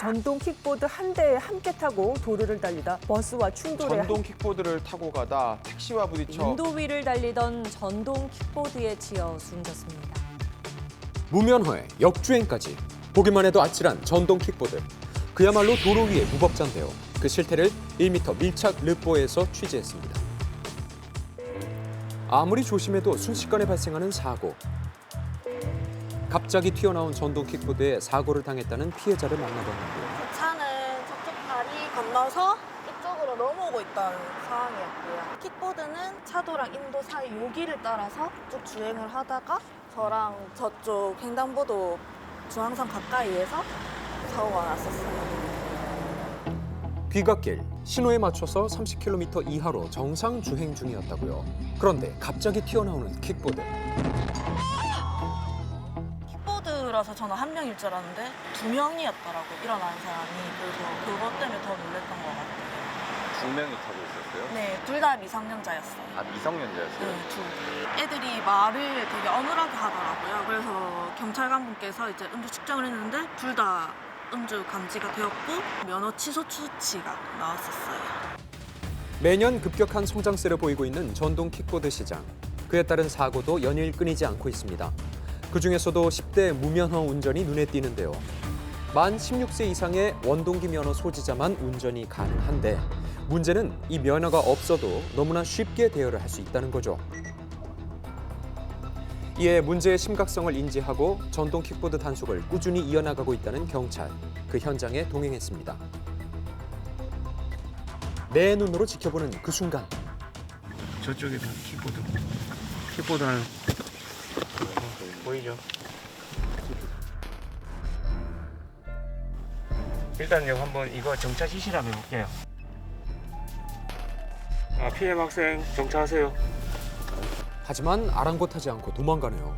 전동 킥보드 한 대에 함께 타고 도로를 달리다 버스와 충돌해 전동 킥보드를 타고 가다 택시와 부딪혀 인도 위를 달리던 전동 킥보드에 치여 숨졌습니다. 무면허에 역주행까지 보기만 해도 아찔한 전동 킥보드. 그야말로 도로 위의 무법자인데요. 그 실태를 1m 밀착 르뽀에서 취재했습니다. 아무리 조심해도 순식간에 발생하는 사고. 갑자기 튀어나온 전동 킥보드에 사고를 당했다는 피해자를 만나봤는데요. 그 차는 저쪽 다리 건너서 이쪽으로 넘어오고 있던 상황이었고요. 킥보드는 차도랑 인도 사이 여기를 따라서 쭉 주행을 하다가 저랑 저쪽 횡단보도 중앙선 가까이에서 사고가 났었어요. 귀갓길 신호에 맞춰서 30km 이하로 정상 주행 중이었다고요. 그런데 갑자기 튀어나오는 킥보드. 킥보드라서 저는 한 명일 줄 알았는데 두 명이었더라고요. 일어나는 사람이. 그래서 그것 때문에 더 놀랬던 것 같아요. 두 명이 타고 있었어요? 네, 둘 다 미성년자였어요. 아 미성년자였어요? 네, 둘. 애들이 말을 되게 어눌하게 하더라고요. 그래서 경찰관 분께서 이제 음주 측정을 했는데 둘 다 음주 감지가 되었고 면허 취소 수치가 나왔었어요. 매년 급격한 성장세를 보이고 있는 전동 킥보드 시장. 그에 따른 사고도 연일 끊이지 않고 있습니다. 그 중에서도 10대 무면허 운전이 눈에 띄는데요. 만 16세 이상의 원동기 면허 소지자만 운전이 가능한데 문제는 이 면허가 없어도 너무나 쉽게 대여를 할 수 있다는 거죠. 이에 문제의 심각성을 인지하고 전동 킥보드 단속을 꾸준히 이어나가고 있다는 경찰. 그 현장에 동행했습니다. 내 눈으로 지켜보는 그 순간 저쪽에 다 킥보드 킥보드 하나 어, 보이죠? 일단 요 한번 이거 정차 지시를 한번 해볼게요 아 피해 학생 정차하세요 하지만 아랑곳하지 않고 도망가네요.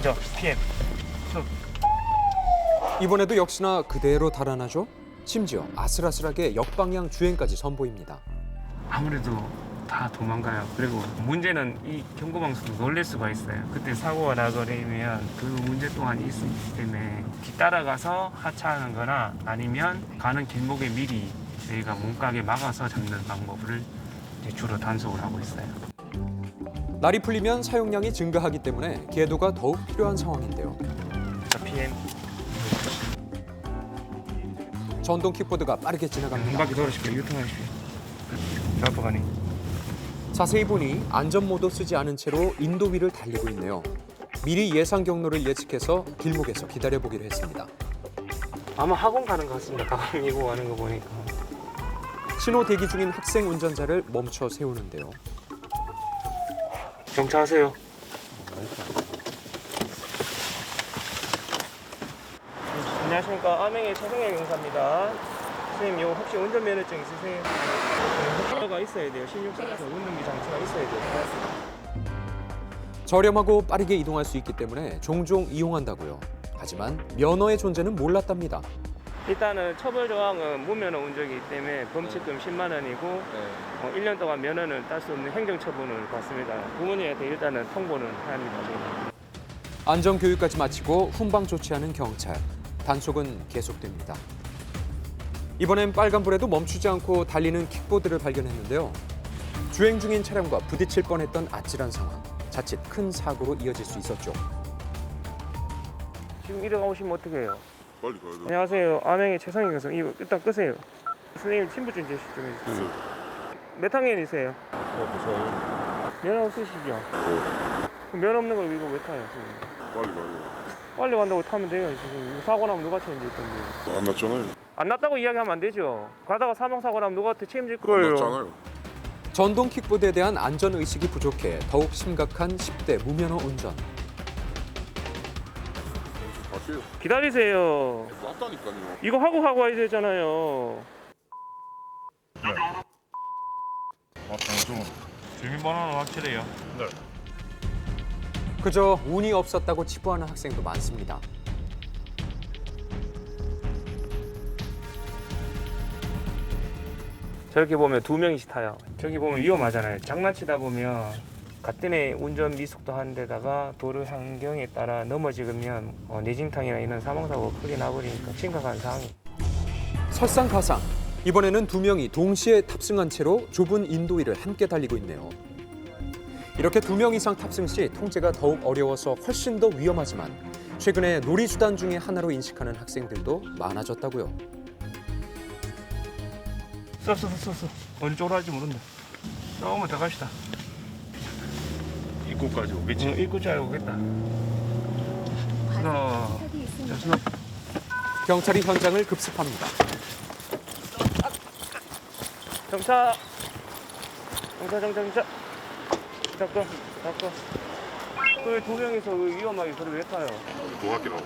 저 PM 이번에도 역시나 그대로 달아나죠. 심지어 아슬아슬하게 역방향 주행까지 선보입니다. 아무래도 다 도망가요. 그리고 문제는 이 경고방송도 놀랄 수가 있어요. 그때 사고가 나거리면 그 문제 또한 있기 때문에 뒤따라가서 하차하는 거나 아니면 가는 길목에 미리 저희가 문각에 막아서 잡는 방법을 이제 주로 단속을 하고 있어요. 날이 풀리면 사용량이 증가하기 때문에 계도가 더욱 필요한 상황인데요. 자, PM 전동 킥보드가 빠르게 문 지나갑니다. 밖에 돌으십시오. 유턴하십시오. 저 가니 자세히 보니 안전 모드 쓰지 않은 채로 인도 위를 달리고 있네요. 미리 예상 경로를 예측해서 길목에서 기다려보기로 했습니다. 아마 학원 가는 것 같습니다 가방 이고 가는 거 보니까 신호 대기 중인 학생 운전자를 멈춰 세우는데요. 정차하세요 안녕하십니까 암행의 최성현 경사입니다 선생님 요 혹시 운전면허증 있으세요? 가 있어야 돼요 16세부터 운전기 장치가 있어야 돼요 저렴하고 빠르게 이동할 수 있기 때문에 종종 이용한다고요. 하지만 면허의 존재는 몰랐답니다. 일단은 처벌 조항은 무면허 운전이기 때문에 범칙금 10만 원이고 네. 어, 1년 동안 면허는 딸 수 없는 행정처분을 받습니다 부모님한테 일단은 통보는 합니다 저희는. 안전 교육까지 마치고 훈방 조치하는 경찰. 단속은 계속됩니다. 이번엔 빨간불에도 멈추지 않고 달리는 킥보드를 발견했는데요. 주행 중인 차량과 부딪힐 뻔했던 아찔한 상황. 자칫 큰 사고로 이어질 수 있었죠. 지금 일어나오시면 어떻게 해요? 빨리 가야 돼. 안녕하세요. 암행의 최상희 교수. 이거 일단 끄세요. 선생님 친부증 제시 좀 해주세요. 몇 학년이세요? 면허 없으시죠? 그럼 면허 없는 걸 이거 왜 타요? 지금? 빨리 가야 돼. 빨리 간다고 타면 돼요. 지금 이거 사고 나면 누가 책임질 건데? 안 났잖아요. 안 났다고 이야기하면 안 되죠. 가다가 사망 사고 나면 누가 책임질 안 거예요? 전동 킥보드에 대한 안전 의식이 부족해 더욱 심각한 10대 무면허 운전. 기다리세요. 났다니까요. 이거 하고 하고 와야 되잖아요. 맞다, 좀. 주민번호는 확실해요. 그저 운이 없었다고 치부하는 학생도 많습니다. 저렇게 보면 두 명이씩 타요. 저기 보면 위험하잖아요. 장난치다 보면 같은 운전 미숙도 한 데다가 도로 환경에 따라 넘어지면 어, 내진탕이나 이런 사망사고가 크게 나버리니까 심각한 상황이 설상가상. 이번에는 두 명이 동시에 탑승한 채로 좁은 인도 위를 함께 달리고 있네요. 이렇게 두 명 이상 탑승 시 통제가 더욱 어려워서 훨씬 더 위험하지만 최근에 놀이수단 중의 하나로 인식하는 학생들도 많아졌다고요. 쏘쏘쏘쏘 어느 쪽으로 할지 모른다. 조금만 더 갑시다. 입구까지 오겠지. 응, 입구 잘 오겠다. 하나 자, 스톱. 경찰이 현장을 급습합니다. 정차 정차 정차 정차 잡고 잡고 그 두 명이서 그 위험하게 그걸 왜 타요? 도학기라고.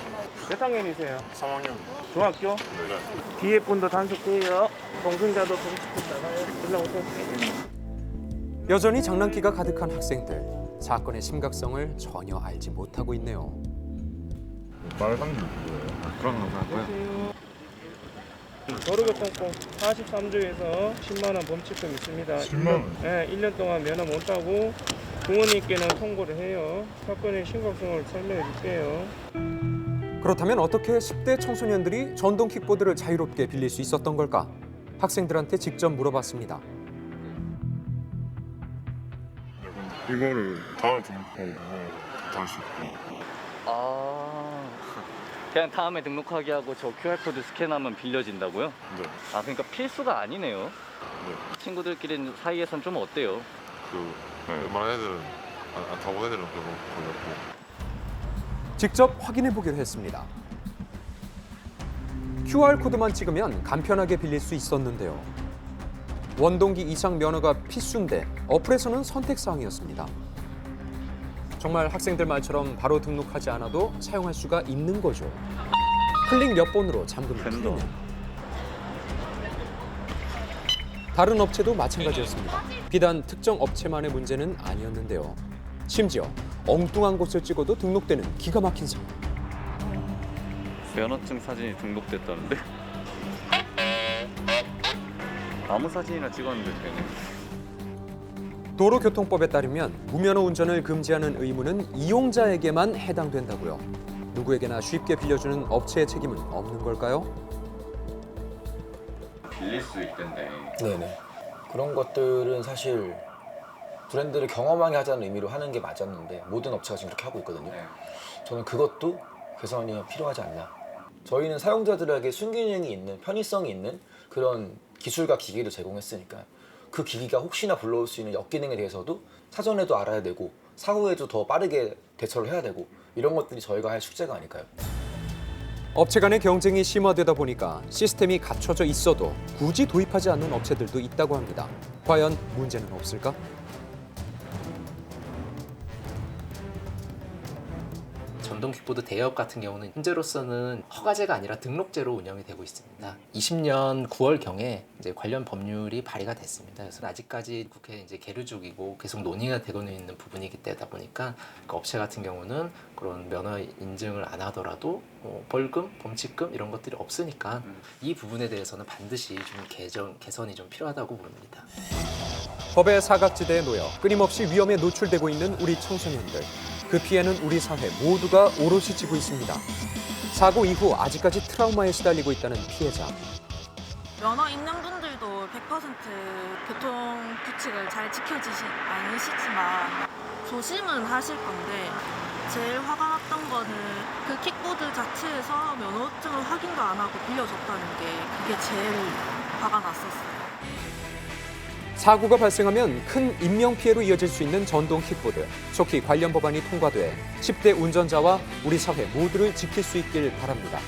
몇 학년이세요? 3학년. 중학교? 네. 뒤에 분도 단속해요 동승자도 동식해 나가요 올라오세요 여전히 장난기가 가득한 학생들. 사건의 심각성을 전혀 알지 못하고 있네요. 빨간 게 뭐예요? 그런 거 하고요. 도로교통법 43조에서 10만 원 범칙금 있습니다. 10만 원? 네, 1년 동안 면허 못 따고 부모님께는 통보를 해요. 사건의 심각성을 설명해 줄게요. 그렇다면 어떻게 10대 청소년들이 전동 킥보드를 자유롭게 빌릴 수 있었던 걸까? 학생들한테 직접 물어봤습니다. 이거를 다음에 등록하고 다시. 아, 그냥 다음에 등록하기 하고 저 QR코드 스캔하면 빌려진다고요? 네. 아, 그러니까 필수가 아니네요. 네. 친구들끼리 사이에선 좀 어때요? 그 네, 웬만한 애들은 안, 안 타고 애들은 그거 걸렸고. 직접 확인해 보기로 했습니다. QR코드만 찍으면 간편하게 빌릴 수 있었는데요. 원동기 이상 면허가 필수인데 어플에서는 선택사항이었습니다. 정말 학생들 말처럼 바로 등록하지 않아도 사용할 수가 있는 거죠. 클릭 몇 번으로 잠금이. 풀리면. 다른 업체도 마찬가지였습니다. 비단 특정 업체만의 문제는 아니었는데요. 심지어 엉뚱한 곳을 찍어도 등록되는 기가 막힌 상황. 면허증 사진이 등록됐다는데? 아무 사진이나 찍었는데 되네. 도로교통법에 따르면 무면허 운전을 금지하는 의무는 이용자에게만 해당된다고요. 누구에게나 쉽게 빌려주는 업체의 책임은 없는 걸까요? 빌릴 수 있던데. 네네. 그런 것들은 사실 브랜드를 경험하게 하자는 의미로 하는 게 맞았는데 모든 업체가 지금 그렇게 하고 있거든요. 네. 저는 그것도 개선이 필요하지 않나. 저희는 사용자들에게 순기능이 있는 편의성이 있는 그런 기술과 기기를 제공했으니까 그 기기가 혹시나 불러올 수 있는 역기능에 대해서도 사전에도 알아야 되고 사후에도 더 빠르게 대처를 해야 되고 이런 것들이 저희가 할 숙제가 아닐까요? 업체 간의 경쟁이 심화되다 보니까 시스템이 갖춰져 있어도 굳이 도입하지 않는 업체들도 있다고 합니다. 과연 문제는 없을까? 전동 킥보드 대여업 같은 경우는 현재로서는 허가제가 아니라 등록제로 운영이 되고 있습니다. 20년 9월 경에 이제 관련 법률이 발의가 됐습니다. 그래서 아직까지 국회 이제 계류 중이고 계속 논의가 되고 있는 부분이기 때다 보니까 그 업체 같은 경우는 그런 면허 인증을 안 하더라도 뭐 벌금, 범칙금 이런 것들이 없으니까 이 부분에 대해서는 반드시 좀 개정 개선이 좀 필요하다고 봅니다. 법의 사각지대에 놓여 끊임없이 위험에 노출되고 있는 우리 청소년들. 그 피해는 우리 사회 모두가 오롯이 지고 있습니다. 사고 이후 아직까지 트라우마에 시달리고 있다는 피해자. 면허 있는 분들도 100% 교통 규칙을 잘 지켜지지 않으시지만 조심은 하실 건데 제일 화가 났던 거는 그 킥보드 자체에서 면허증을 확인도 안 하고 빌려줬다는 게 그게 제일 화가 났었어요. 사고가 발생하면 큰 인명 피해로 이어질 수 있는 전동 킥보드. 속히 관련 법안이 통과돼 10대 운전자와 우리 사회 모두를 지킬 수 있길 바랍니다.